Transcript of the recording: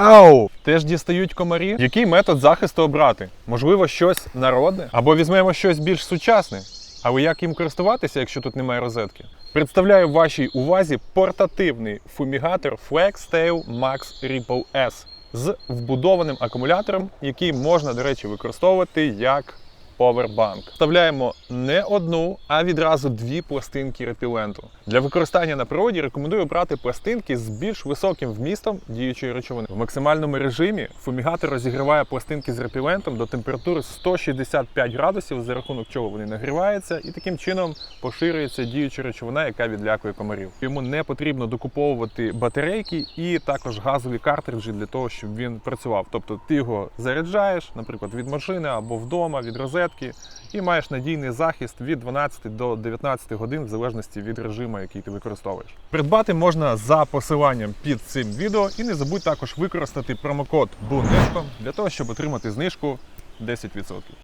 Ау! Теж дістають комарі. Який метод захисту обрати? Можливо, щось народне? Або візьмемо щось більш сучасне. Але як їм користуватися, якщо тут немає розетки? Представляю вашій увазі портативний фумігатор FlexTail Max Ripple S з вбудованим акумулятором, який можна, до речі, використовувати як Powerbank. Вставляємо не одну, а відразу дві пластинки репіленту. Для використання на природі рекомендую брати пластинки з більш високим вмістом діючої речовини. В максимальному режимі фумігатор розігріває пластинки з репілентом до температури 165 градусів, за рахунок чого вони нагріваються, і таким чином поширюється діюча речовина, яка відлякує комарів. Йому не потрібно докуповувати батарейки і також газові картриджі для того, щоб він працював. Тобто ти його заряджаєш, наприклад, від машини або вдома, від розетки, і маєш надійний захист від 12 до 19 годин, в залежності від режиму, який ти використовуєш. Придбати можна за посиланням під цим відео, і не забудь також використати промокод BUNESCO для того, щоб отримати знижку 10%.